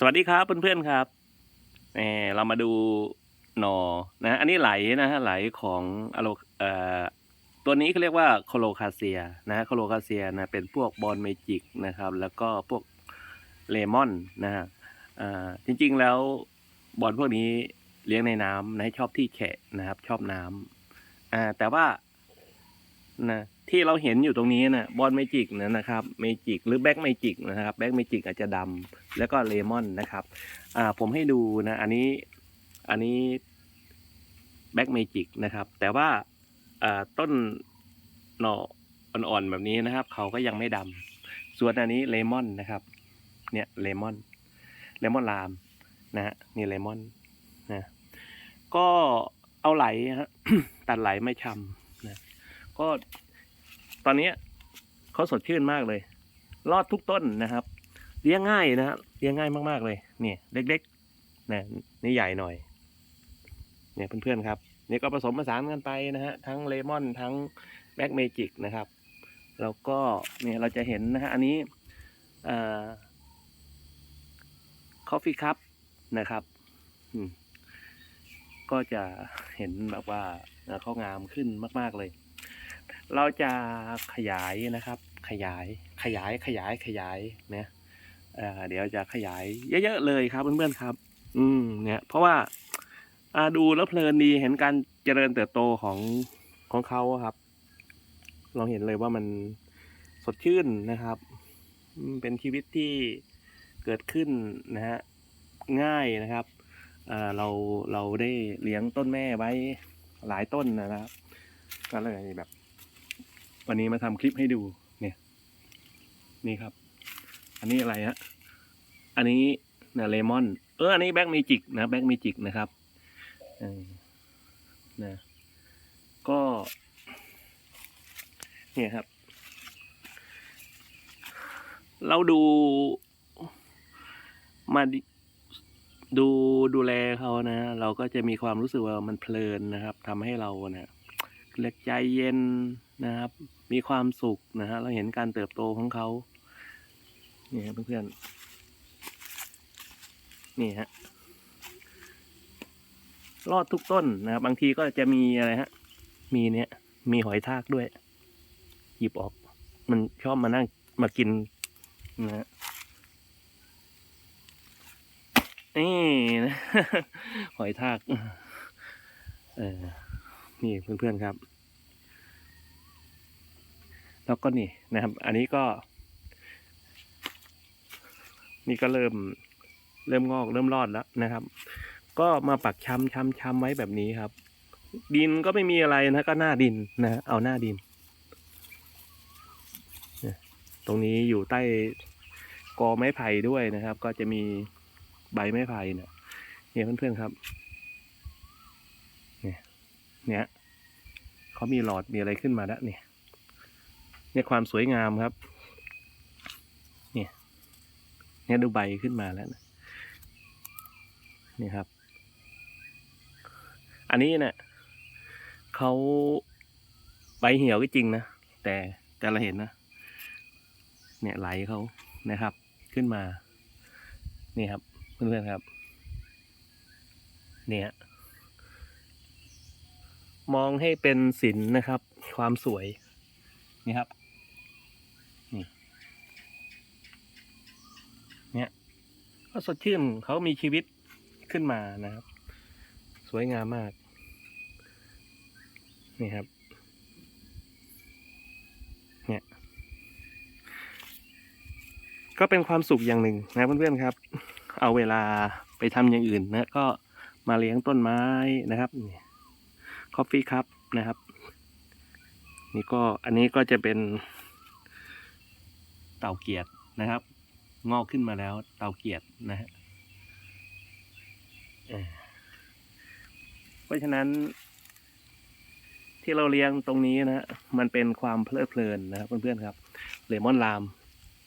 สวัสดีครับเพื่อนๆครับแหมเรามาดูหนอนะฮะอันนี้ไหลนะฮะไหลของอะโลเอ่อตัวนี้เขาเรียกว่าโคโลคาเซียนะฮะโคโลคาเซียนะเป็นพวกบอลเมจิกนะครับ แล้วก็พวกเลมอนนะฮะอ่จริงๆแล้วบอลพวกนี้เลี้ยงในน้ำนะชอบที่แฉะนะครับ ชอบน้ำอ่าแต่ว่านะ ที่เราเห็นอยู่ตรงนี้นะบอลเมจิกนะนะครับเมจิกหรือแบ็กเมจิกนะครับแบ็กเมจิกอาจจะดำแล้วก็เลมอนนะครับอ่าผมให้ดูนะอันนี้อันนี้แบ็กเมจิกนะครับ แต่ว่าอ่าต้นหน่ออ่อนๆแบบนี้นะครับ เขาก็ยังไม่ดำส่วนอันนี้เลมอนนะครับ เนี่ยเลมอนเลมอนลามนะฮะนี่เลมอนนะก็เอาไหลฮะตัดไหลไม่ชำนะก็ ตอนนี้เขาสดชื่นมากเลย รอดทุกต้นนะครับ เลี้ยงง่ายนะเลี้ยงง่ายมากๆเลยนี่เล็กๆนะนี่ใหญ่หน่อย เนี่ยเพื่อนๆครับนี่ก็ผสมผสานกันไปนะฮะทั้งเลมอนทั้งแบ็กเมจิกนะครับ แล้วก็เนี่ยเราจะเห็นนะฮะอันนี้คอฟฟี่คัพนะครับก็จะเห็นแบบว่าเขางามขึ้นมาก ๆ เลย เราจะขยายนะครับ ขยายขยายขยายขยายเนะเอ่อเดี๋ยวจะขยายเยอะๆเลยครับเพื่อนๆครับ อืมเนี่ยเพราะว่าอาดูแล้วเพลินดีเห็นการเจริญเติบโตของของเขาครับ เราเห็นเลยว่ามันสดชื่นนะครับ เป็นชีวิตที่เกิดขึ้นนะฮะง่ายนะครับเราเราได้เลี้ยงต้นแม่ไว้หลายต้นนะครับ ก็เลยแบบ วันนี้มาทำคลิปให้ดูเนี่ย นี่ครับ อันนี้อะไรฮะอันนี้นะเลมอน เอออันนี้แบ็กเมจิกนะแบ็กเมจิกนะครับเออนะก็ เนี่ยครับ เราดูมาดูดูแลเขานะ เราก็จะมีความรู้สึกว่ามันเพลินนะครับทำให้เราเนี่ยเล็กใจเย็น นะครับ มีความสุขนะฮะเราเห็นการเติบโตของเขานี่ครับเพื่อนๆนี่ฮะรอดทุกต้นนะครับ บางทีก็จะมีอะไรฮะ มีเนี้ยมีหอยทากด้วย หยิบออก มันชอบมานั่งมากินนะฮะนี่นะหอยทาก เออนี่เพื่อนๆครับ แล้วก็นี่นะครับ อันนี้ก็ นี่ก็เริ่มเริ่มงอกเริ่มรอดแล้วนะครับ ก็มาปักช้ำช้ำช้ำไว้แบบนี้ครับ ดินก็ไม่มีอะไรนะก็หน้าดินนะเอาหน้าดินเนี่ยตรงนี้อยู่ใต้กอไม้ไผ่ด้วยนะครับ ก็จะมีใบไม้ไผ่เนี่ยเนี่ยเพื่อนๆครับ เนี่ยเนี่ยเขามีหลอดมีอะไรขึ้นมาแล้วเนี่ย เนี่ยความสวยงามครับ เนี่ยเนี่ยดูใบขึ้นมาแล้วนะนี่ครับ อันนี้เนี่ยเขาใบเหี่ยวก็จริงนะ แต่แต่เราเห็นนะ เนี่ยไหลเขานะครับ ขึ้นมา นี่ครับเพื่อนๆครับ เนี่ย มองให้เป็นศิลป์นะครับ ความสวยนี่ครับ นี่ เนี่ย ก็สดชื่นเขามีชีวิตขึ้นมานะครับ สวยงามมาก นี่ครับ เนี่ย ก็เป็นความสุขอย่างหนึ่งนะเพื่อนๆครับ เอาเวลาไปทำอย่างอื่นนะก็มาเลี้ยงต้นไม้นะครับนี่คอฟฟี่คัพนะครับ นี่ก็อันนี้ก็จะเป็นเต่าเกียรตินะครับ งอกขึ้นมาแล้วเตาเกียรตินะฮะเอ่อเพราะฉะนั้น ที่เราเลี้ยงตรงนี้นะมันเป็นความเพลิดเพลินนะครับเพื่อนๆครับเลมอนลาม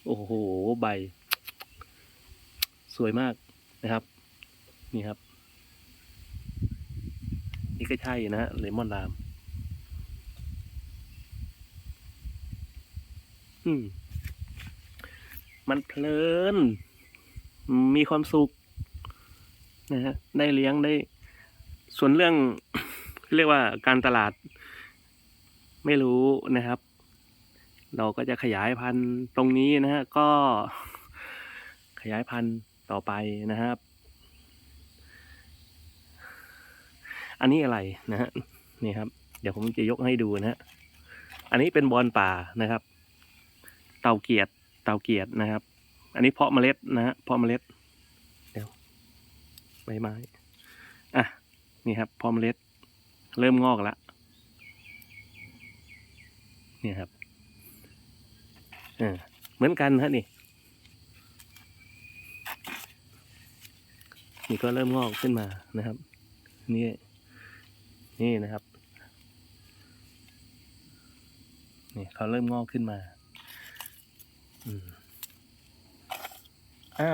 โอ้โหใบ สวยมากนะครับ นี่ครับ นี่ก็ใช่นะฮะเลมอนลาม อืม มันเพลิน มีความสุขนะฮะได้เลี้ยงได้ ส่วนเรื่องเรียกว่าการตลาด ไม่รู้นะครับ เราก็จะขยายพันธุ์ตรงนี้นะฮะก็ขยายพันธุ์ต่อไปนะครับ อันนี้อะไรนะฮะนี่ครับ เดี๋ยวผมจะยกให้ดูนะฮะอันนี้เป็นบอนป่านะครับ เต่าเกียรติ เต่าเกียรตินะครับ อันนี้เพาะเมล็ดนะฮะเพาะเมล็ดเดี๋ยวใบไม้อะนี่ครับเพาะเมล็ด เริ่มงอกแล้วเนี่ยครับเออเหมือนกันฮะนี่นี่ก็เริ่มงอกขึ้นมานะครับ นี่นี่นะครับนี่เขาเริ่มงอกขึ้นมา อ่า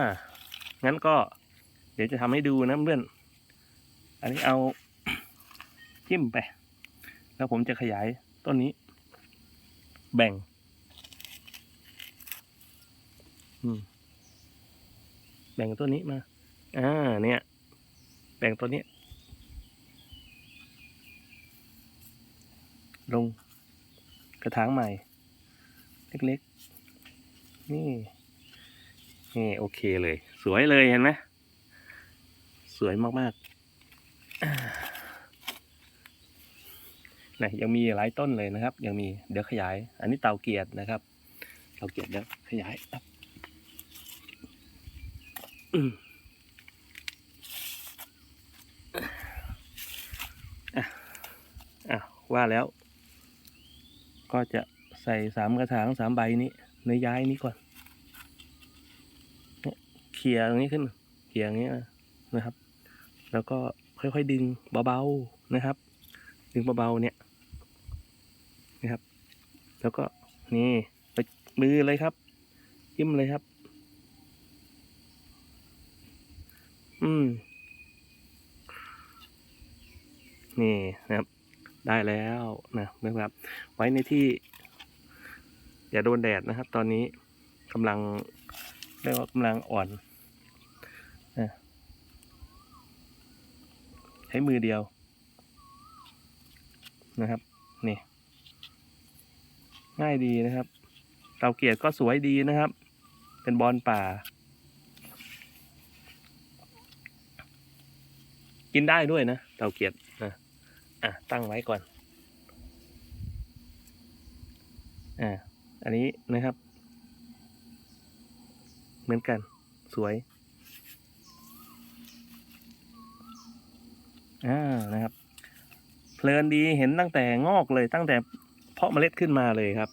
งั้นก็ เดี๋ยวจะทำให้ดูนะเพื่อน อันนี้เอาจิ้มไป แล้วผมจะขยายต้นนี้ แบ่ง อืม แบ่งต้นนี้มา อ่า เนี่ย แบ่งตัวนี้ ลงกระถางใหม่ เล็กๆ นี่นี่โอเคเลย สวยเลยเห็นไหมสวยมากๆอ่านะยังมีหลายต้นเลยนะครับ ยังมีเดี๋ยวขยาย อันนี้เตาเกียรตินะครับ เตาเกียรติเดี๋ยวขยายครับอืมอะอะว่าแล้ว ก็จะใส่สามกระถางสามใบนี้ ในย้ายนี้ก่อนเนี่ยเขี่ยตรงนี้ขึ้นเขี่ยอย่างนี้นะนะครับ แล้วก็ค่อยๆดึงเบาๆนะครับ ดึงเบาๆเนี่ยนะครับ แล้วก็นี่ไปมือเลยครับจิ้มเลยครับ อืมนี่นะครับ ได้แล้วนะนะครับ ไว้ในที่ อย่าโดนแดดนะครับ ตอนนี้กำลังเรียกว่ากำลังอ่อนนะใช้มือเดียว นะครับ นี่ ง่ายดีนะครับเตาเกียรติก็สวยดีนะครับ เป็นบอลป่า กินได้ด้วยนะเตาเกียรตินะอะตั้งไว้ก่อนอ่า อันนี้นะครับ เหมือนกันสวยอ่านะครับ เพลินดีเห็นตั้งแต่งอกเลยตั้งแต่เพาะเมล็ดขึ้นมาเลยครับ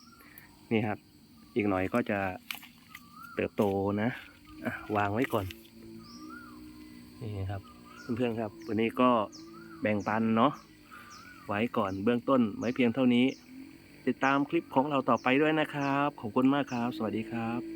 นี่ครับ อีกหน่อยก็จะเติบโตนะอะวางไว้ก่อน นี่ครับเพื่อนๆครับ วันนี้ก็แบ่งปันเนาะไว้ก่อนเบื้องต้นไว้เพียงเท่านี้ ติดตามคลิปของเราต่อไปด้วยนะครับ ขอบคุณมากครับ สวัสดีครับ